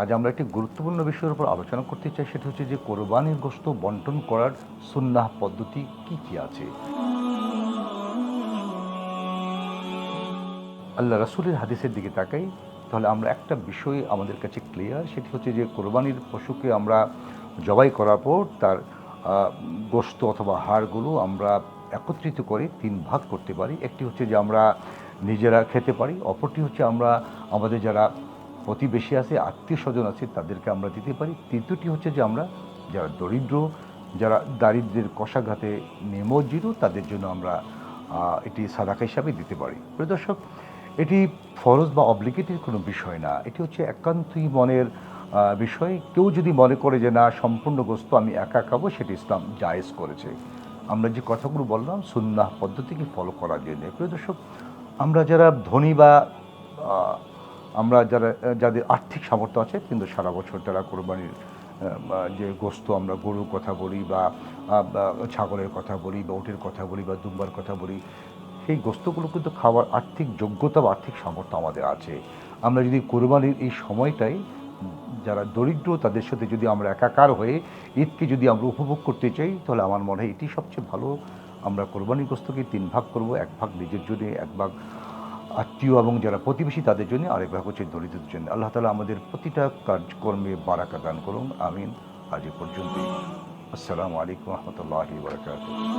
আজ আমরা একটি গুরুত্বপূর্ণ বিষয়ের উপর আলোচনা করতে চাই, সেটা হচ্ছে যে কোরবানির গোস্ত বন্টন করার সুন্নাহ পদ্ধতি কি কি আছে? আল্লাহ রাসূলের হাদিসের দিকে তাকাই, তাহলে আমরা একটা বিষয় আমাদের কাছে ক্লিয়ার সেটি হচ্ছে যে কোরবানির পশুকে আমরা জবাই করার পর তার গোস্ত অথবা হাড়গুলো আমরা একত্রিত করে তিন ভাগ করতে পারি। একটি হচ্ছে যে আমরা নিজেরা খেতে পারি, অপরটি হচ্ছে আমরা, আমাদের যারা প্রতিবেশী আছে, আত্মীয় স্বজন আছে, তাদেরকে আমরা দিতে পারি। তৃতীয়টি হচ্ছে যে আমরা যারা দরিদ্র, যারা দারিদ্রের কষাঘাতে নিমজ্জিত, তাদের জন্য আমরা এটি সাদাকা হিসাবে দিতে পারি। প্রিয় দর্শক, এটি ফরজ বা অব্লিগেটের কোনো বিষয় না। এটি হচ্ছে একান্তই মনের বিষয়। কেউ যদি মনে করে যে, না, সম্পূর্ণ গোস্ত আমি একা খাব, সেটি ইসলাম জায়েজ করেছে। আমরা যে কথাগুলো বললাম, সুন্নাহ পদ্ধতিকে ফলো করার জন্য। প্রিয় দর্শক, আমরা যারা ধনী বা আমরা যারা, যাদের আর্থিক সামর্থ্য আছে, কিন্তু সারা বছর তারা কোরবানির যে গোস্ত আমরা গরুর কথা বলি বা ছাগলের কথা বলি বা উটের কথা বলি বা দুম্বার কথা বলি, সেই গোস্তগুলো কিন্তু খাওয়ার আর্থিক যোগ্যতা বা আর্থিক সামর্থ্য আমাদের আছে। আমরা যদি কোরবানির এই সময়টাই যারা দরিদ্র, তাদের সাথে যদি আমরা একাকার হয়ে ঈদকে যদি আমরা উপভোগ করতে চাই, তাহলে আমার মনে হয় এটি সবচেয়ে ভালো। আমরা কোরবানির গোস্তকে তিন ভাগ করব, এক ভাগ নিজের জন্য, এক ভাগ আত্মীয় এবং যারা প্রতিবেশী, তাদের জন্য আরেক ভাগ হচ্ছে দরিদ্রদের জন্য। আল্লাহ তালা আমাদের প্রতিটা কাজকর্মে বারাকা দান করুন। আমিন। আজ পর্যন্ত আসসালামু আলাইকুম রহমতুল্লাহ বারকাতুহ।